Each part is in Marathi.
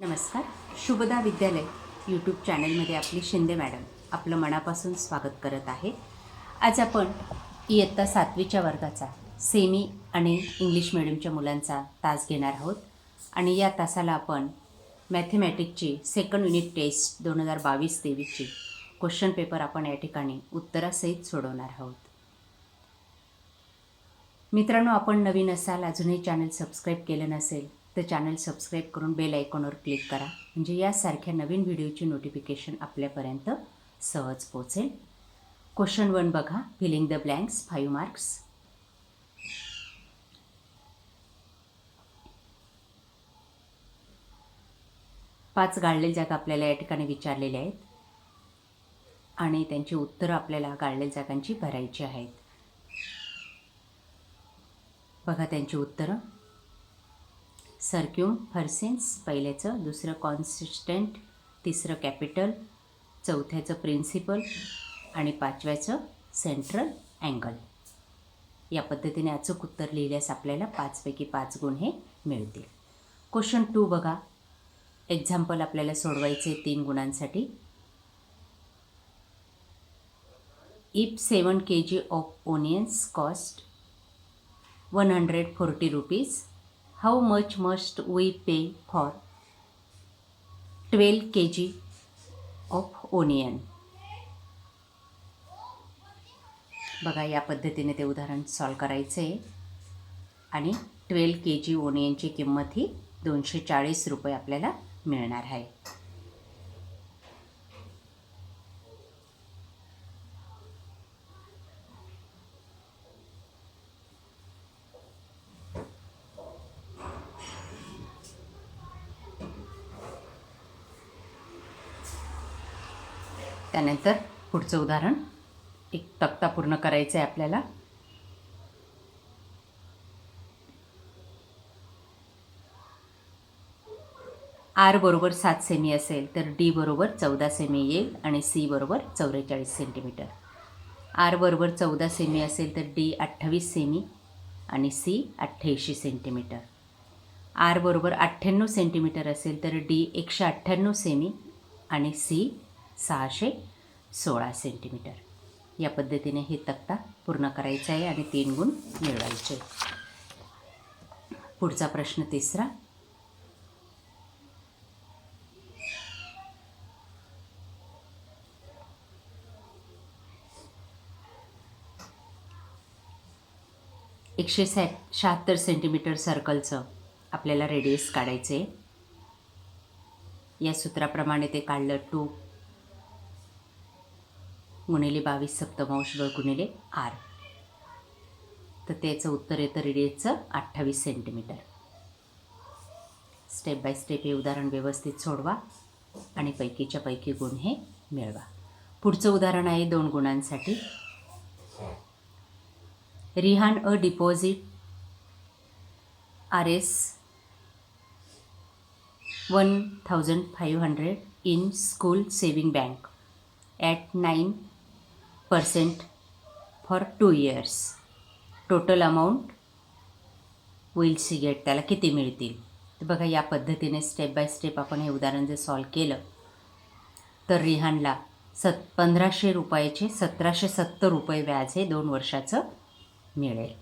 नमस्कार. शुभदा विद्यालय यूट्यूब चॅनलमध्ये आपली शिंदे मॅडम आपलं मनापासून स्वागत करत आहे. आज आपण इयत्ता सातवीच्या वर्गाचा सेमी आणि इंग्लिश मिडियमच्या मुलांचा तास घेणार आहोत. आणि या तासाला आपण मॅथमॅटिकची सेकंड युनिट टेस्ट दोन हजार बावीस तेवीसची क्वेश्चन पेपर आपण या ठिकाणी उत्तरासहित सोडवणार आहोत. मित्रांनो आपण नवीन असाल अजूनही चॅनल सबस्क्राईब केलं नसेल तर चॅनल सबस्क्राईब करून बेल आयकॉनवर क्लिक करा. म्हणजे यासारख्या नवीन व्हिडिओची नोटिफिकेशन आपल्यापर्यंत सहज पोचेल क्वेश्चन वन बघा. Filling the blanks five marks पाच गाळलेल्या जागा आपल्याला या ठिकाणी विचारलेल्या आहेत. आणि त्यांची उत्तरं आपल्याला गाळलेल्या जागांची भरायची आहेत. बघा त्यांची उत्तरं. सर्क्यूम फर्सिन्स पहिल्याचं दुसरं कॉन्सिस्टंट तिसरं कॅपिटल चौथ्याचं प्रिन्सिपल आणि पाचव्याचं सेंट्रल अँगल. या पद्धतीने अचूक उत्तर लिहिल्यास आपल्याला पाचपैकी पाच गुण हे मिळतील. क्वेश्चन टू बघा. एक्झाम्पल आपल्याला सोडवायचे तीन गुणांसाठी. If seven K G of onions cost one hundred forty rupees how much must we pay for twelve K G of onion बघा या पद्धतीने ते उदाहरण सॉल्व करायचं आहे आणि ट्वेल्व के जी ओनियनची किंमत ही दोनशे चाळीस रुपये आपल्याला मिळणार आहे. त्यानंतर पुढचं उदाहरण. एक तक्ता पूर्ण करायचं आहे आपल्याला. आर बरोबर सात सेमी असेल तर डी बरोबर चौदा सेमी येईल आणि सी बरोबर चौवेचाळीस सेंटीमीटर. आर बरोबर चौदा सेमी असेल तर डी अठ्ठावीस सेमी आणि सी अठ्ठ्याऐंशी सेंटीमीटर. आर बरोबर अठ्ठ्याण्णव सेंटीमीटर असेल तर डी एकशे अठ्ठ्याण्णव सेमी आणि सी सहाशे सोळा सेंटीमीटर. या पद्धतीने हे तक्ता पूर्ण करायचा आहे आणि तीन गुण मिळवायचे. पुढचा प्रश्न तिसरा. एकशे सॅ शहात्तर सेंटीमीटर सर्कलचं आपल्याला रेडियस काढायचे या सूत्राप्रमाणे ते काढलं टू गुणिले बावीस सप्तमांश व गुणिले आर. तर त्याचं उत्तर येतं रेडियसचं अठ्ठावीस सेंटीमीटर स्टेप बाय स्टेप हे उदाहरण व्यवस्थित सोडवा आणि पैकीच्या पैकी गुण हे मिळवा. पुढचं उदाहरण आहे दोन गुणांसाठी. Rihan a deposit R S one thousand five hundred in school saving bank at nine percent for two years total amount will she get त्याला किती मिळतील? तर बघा या पद्धतीने स्टेप बाय स्टेप आपण हे उदाहरण जर सॉल्व केलं तर रिहानला सत पंधराशे रुपयाचे सतराशे सत्तर रुपये व्याज हे दोन वर्षाचं मिळेल.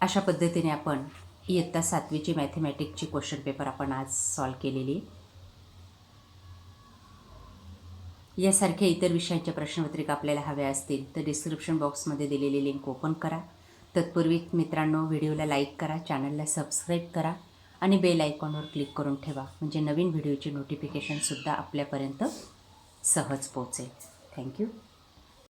अशा पद्धतीने आपण इयत्ता सातवीची मॅथमॅटिकची क्वेश्चन पेपर आपण आज सॉल्व केलेली. यासारख्या इतर विषयांच्या प्रश्नपत्रिका आपल्याला हव्या असतील तर डिस्क्रिप्शन बॉक्समध्ये दिलेली लिंक ओपन करा. तत्पूर्वी मित्रांनो व्हिडिओला लाईक करा चॅनलला सबस्क्राईब करा आणि बेल आयकॉनवर क्लिक करून ठेवा. म्हणजे नवीन व्हिडिओची नोटिफिकेशनसुद्धा आपल्यापर्यंत सहज पोहोचेल. थँक्यू